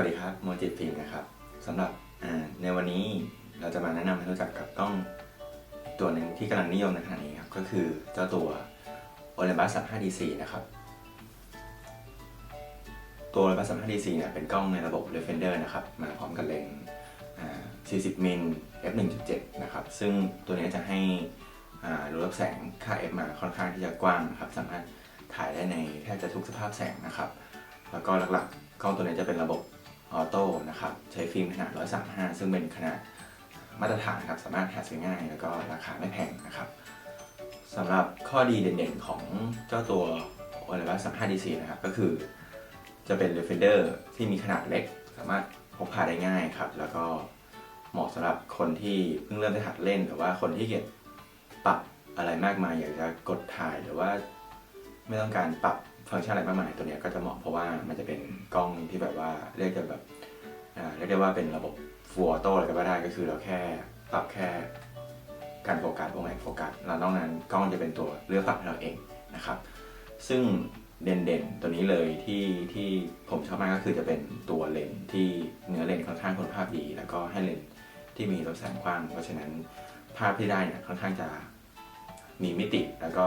วัสดีครับโมจิฟิล์มนะครับสำหรับในวันนี้เราจะมาแนะนำให้รู้จักกับกล้องตัวหนึ่งที่กำลังนิยมในขณะนี้ครับ ก็คือเจ้าตัว Olympus 35 DC นะครับ ตัว Olympus 35 DC เนี่ยเป็นกล้องในระบบ Defender นะครับ มาพร้อมกับเลนส์อ่า40 มิล f 1.7 นะครับ ซึ่งตัวนี้จะให้รูรับแสงค่า f มาค่อนข้างที่จะกว้างนะครับ สามารถถ่ายได้ในแทบจะทุกสภาพแสงนะครับ แล้วก็หลักๆกล้องตัวนี้จะเป็นระบบ ออโต้นะครับใช้ฟิล์มขนาด 135 ซึ่งเป็นขนาดมาตรฐานครับสามารถหาซื้อง่าย แล้วก็ราคาไม่แพงนะครับสำหรับข้อดีเด่นๆของเจ้าตัว Olympus 35 DC นะครับก็คือจะเป็น Defender ที่มีขนาดเล็ก สามารถพกพาได้ง่ายครับ แล้วก็เหมาะสำหรับคนที่เพิ่งเริ่มจะหัดเล่น หรือว่าคนที่เกียจปรับอะไรมากมายอยากจะกดถ่ายหรือว่าไม่ต้องการปรับ ฟังก์ชันอะไรมากมายตัวเนี้ยก็จะเหมาะเพราะว่ามันจะเป็นกล้องที่แบบว่าเรียกจะแบบเรียกได้ว่าเป็นระบบ Full Auto อะไรก็ได้ก็คือเราแค่ปรับแค่การโฟกัสวงแหวนโฟกัสแล้วนอกนั้นกล้องจะเป็นตัวเลือกปรับให้เราเองนะครับ ซึ่งเด่นๆ ตัวนี้เลยที่ที่ผมชอบมากก็คือจะเป็นตัวเลนที่เนื้อเลนค่อนข้างคุณภาพดี แล้วก็ให้เลนที่มีรับแสงกว้าง เพราะฉะนั้นภาพที่ได้เนี่ยค่อนข้างจะมีมิติแล้วก็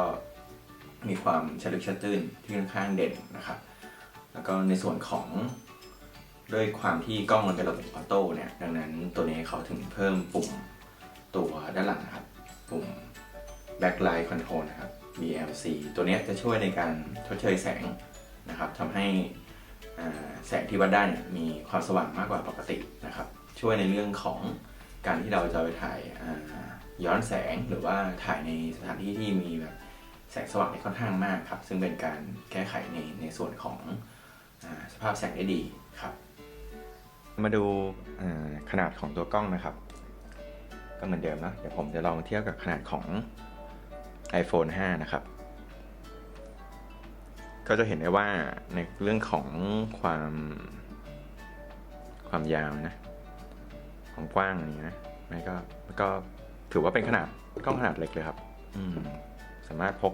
มีความฉลึกชัดตื้นที่ค่อนข้างเด่นนะครับ แล้วก็ในส่วนของด้วยความที่กล้องมันเป็นระบบออโต้เนี่ย ดังนั้นตัวนี้เขาถึงเพิ่มปุ่มตัวด้านหลังนะครับ ปุ่ม backlight control นะครับ BLC ตัวนี้จะช่วยในการชดเชยแสงนะครับทำให้แสงที่วัดได้เนี่ยมีความสว่างมากกว่าปกตินะครับ ช่วยในเรื่องของการที่เราจะไปถ่ายย้อนแสงหรือว่าถ่ายในสถานที่ที่มีแบบ แสงสว่างที่ค่อนข้างมากครับ ซึ่งเป็นการแก้ไขในในส่วนของอสภาพแสงได้ดีครับ มาดูขนาดของตัวกล้องนะครับ ก็เหมือนเดิมนะเดี๋ยวผมจะลองเทียบกับขนาดของ iPhone 5 นะครับ ก็จะเห็นได้ว่าในเรื่องของความความยาวนะความกว้างอย่างนี้นะมันก็ก็ถือว่าเป็นขนาดกล้องขนาดเล็กเลยครับ อืม สามารถพก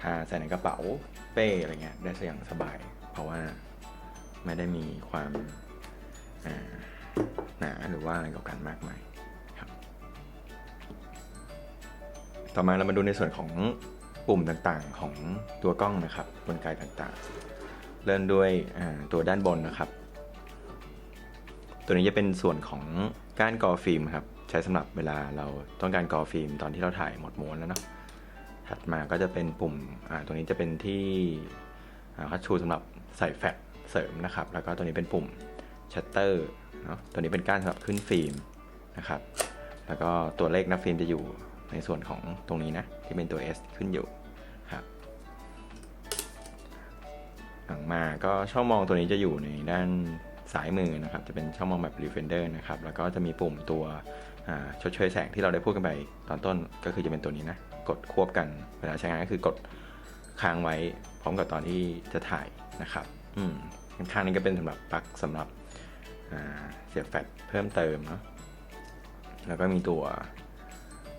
พาใส่ในกระเป๋าเป้อะไรเงี้ยได้อย่างสบาย เพราะว่าไม่ได้มีความาหนาหรือว่าอะไรกับกันมากมายครับ ต่อมาเรามาดูในส่วนของปุ่มต่างๆของตัวกล้องนะครับกลไกต่างๆ เริ่มด้วยตัวด้านบนนะครับ ตัวนี้จะเป็นส่วนของก้านกอฟิล์มครับ ใช้สำหรับเวลาเราต้องการกอฟิล์มตอนที่เราถ่ายหมดม้วนแล้วเนาะ ถัดมาก็จะเป็นปุ่มตรงนี้จะเป็นที่คัดชูสำหรับใส่แฟลชเสริมนะครับ แล้วก็ตัวนี้เป็นปุ่มชัตเตอร์เนาะตัวนี้เป็นก้านสำหรับขึ้นฟิล์มนะครับ แล้วก็ตัวเลขหน้าฟิล์มจะอยู่ในส่วนของตรงนี้นะ ที่เป็นตัว S ขึ้นอยู่ครับหลังมาก็ช่องมองตัวนี้จะอยู่ในด้านซ้ายมือนะครับ จะเป็นช่องมองแบบ Refender นะครับ แล้วก็จะมีปุ่มตัวชดเชยแสงที่เราได้พูดกันไปตอนต้นก็คือจะเป็นตัวนี้นะ กดควบกัน เวลาใช้งานก็คือกดค้างไว้ พร้อมกับตอนที่จะถ่ายนะครับ อืมข้างนี้ก็เป็นสำหรับปลั๊กสำหรับเสียบแฟลชเพิ่มเติมเนาะแล้วก็มีตัว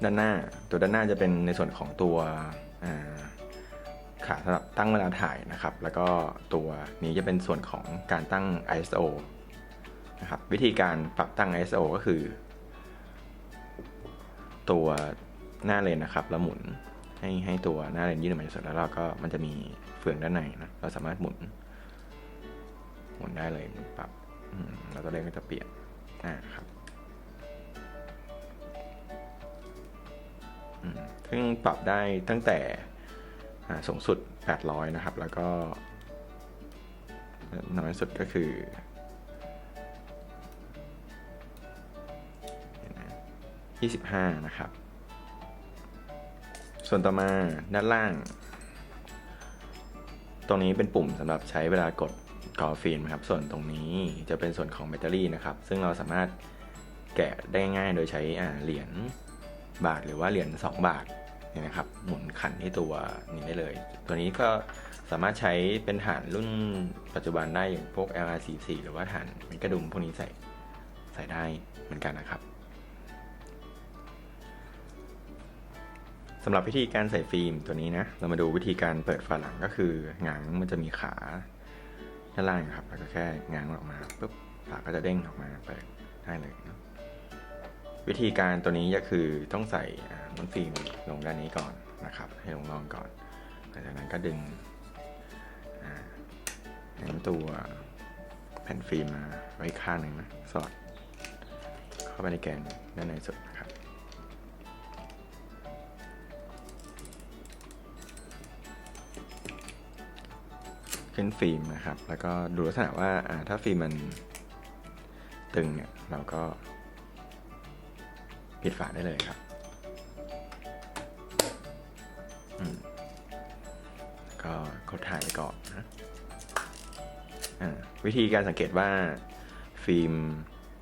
ด้านหน้า ตัวด้านหน้าจะเป็นในส่วนของตัวขาสำหรับตั้งเวลาถ่ายนะครับ แล้วก็ตัวนี้จะเป็นส่วนของการตั้ง ISO นะครับ วิธีการปรับตั้ง ISO ก็คือ ตัว หน้าเลนนะครับแล้วหมุนให้ให้ตัวหน้าเลนยื่นออกมาจากสุดแล้วเราก็มันจะมีเฟืองด้านในนะเราสามารถหมุน หมุนได้เลยหมุนปรับแล้วตัวเลนก็จะเปลี่ยนอ่าครับซึ่งปรับได้ตั้งแต่สูงสุด 800 นะครับ แล้วก็น้อยสุดก็คือเดี๋ยวนะ25 นะครับ ส่วนต่อมาด้านล่าง ตรงนี้เป็นปุ่มสำหรับใช้เวลากดกอฟิล์มครับ ส่วนตรงนี้จะเป็นส่วนของแบตเตอรี่นะครับ ซึ่งเราสามารถแกะได้ง่ายโดยใช้เหรียญบาทหรือว่าเหรียญ2 บาทนี่นะครับ หมุนขันที่ตัวนี้ได้เลย ตัวนี้ก็สามารถใช้เป็นฐานรุ่นปัจจุบันได้อย่างพวก LR44 หรือว่าฐานกระดุมพวกนี้ใส่ใส่ได้เหมือนกันนะครับ สำหรับวิธีการใส่ฟิล์มตัวนี้นะ เรามาดูวิธีการเปิดฝาหลังก็คือหงางมันจะมีขาด้านล่างครับ แล้วก็แค่ง้างออกมาปุ๊บฝาก็จะเด้งออกมาเปิดได้เลยเนะวิธีการตัวนี้ก็คือต้องใส่อ่าม้วนฟิล์มลงด้านนี้ก่อนนะครับ ให้ลงรองก่อนหลังจากนั้นก็ดึงอ่าน้ำตัวแผ่นฟิล์มมาไว้ข้างหนึ่งนะสอดเข้าไปในแกนด้านในสุด ขึ้นฟิล์มนะครับ แล้วก็ดูลักษณะว่าถ้าฟิล์มมันตึงเนี่ยเราก็ปิดฝาได้เลยครับก็กดถ่ายไปก่อนนะอ่าวิธีการสังเกตว่าฟิล์ม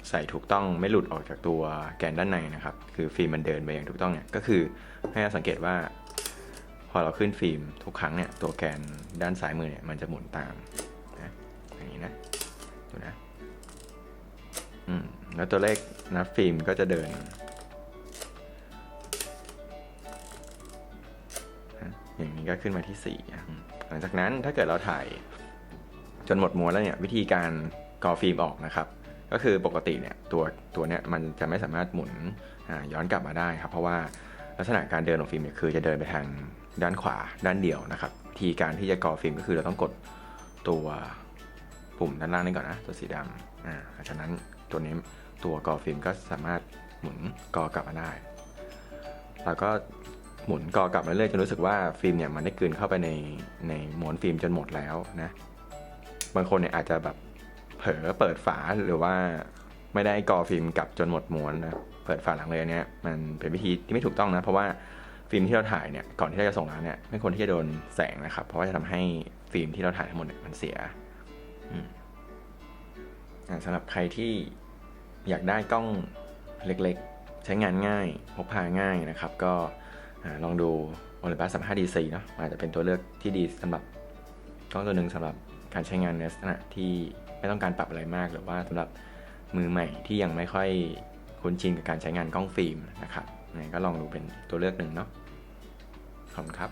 ใส่ถูกต้องไม่หลุดออกจากตัวแกนด้านในนะครับ คือฟิล์มมันเดินไปอย่างถูกต้องเนี่ยก็คือให้สังเกตว่า พอเราขึ้นฟิล์มทุกครั้งเนี่ยตัวแกนด้านซ้ายมือเนี่ยมันจะหมุนตามนะอย่างนี้นะดูนะอืมแล้วตัวเลขนับฟิล์มก็จะเดินนะอย่างนี้ก็ขึ้นมาที่4อ่หลังจากนั้นถ้าเกิดเราถ่ายจนหมดม้วนแล้วเนี่ยวิธีการกอฟิล์มออกนะครับ ก็คือปกติเนี่ยตัวตัวเนี่ยมันจะไม่สามารถหมุนย้อนกลับมาได้ครับ เพราะว่าลักษณะการเดินของฟิล์มเนี่ยคือจะเดินไปทาง ด้านขวาด้านเดียวนะครับวิธีการที่จะก่อฟิล์มก็คือเราต้องกดตัวปุ่มด้านล่างนี่ก่อนนะตัวสีดำอ่าหลังจากนั้นตัวนี้ตัวก่อฟิล์มก็สามารถหมุนก่อกลับมาได้แล้วก็หมุนก่อกลับมาเรื่อยจนรู้สึกว่าฟิล์มเนี่ยมันได้กลืนเข้าไปในในหมวนฟิล์มจนหมดแล้วนะบางคนเนี่ยอาจจะแบบเผลอเปิดฝาหรือว่าไม่ได้ก่อฟิล์มกลับจนหมดม้วนนะเปิดฝาหลังเลยเนี่ยมันเป็นวิธีที่ไม่ถูกต้องนะ เพราะว่า ฟิล์มที่เราถ่ายเนี่ยก่อนที่เราจะส่งร้านเนี่ยไม่ควรที่จะโดนแสงนะครับ เพราะว่าจะทำให้ฟิล์มที่เราถ่ายทั้งหมดเนี่ยมันเสียอ่าสำหรับใครที่อยากได้กล้องเล็กๆ ใช้งานง่ายพกพาง่ายนะครับ ก็ลองดู Olympus 35 DC เนาะอาจจะเป็นตัวเลือกที่ดีสำหรับกล้องตัวหนึ่งสำหรับการใช้งานในลักษณะที่ไม่ต้องการปรับอะไรมาก หรือว่าสำหรับมือใหม่ที่ยังไม่ค่อยคุ้นชินกับการใช้งานกล้องฟิล์มนะครับ ก็ลองดูเป็นตัวเลือกหนึ่งเนาะขอบคุณครับ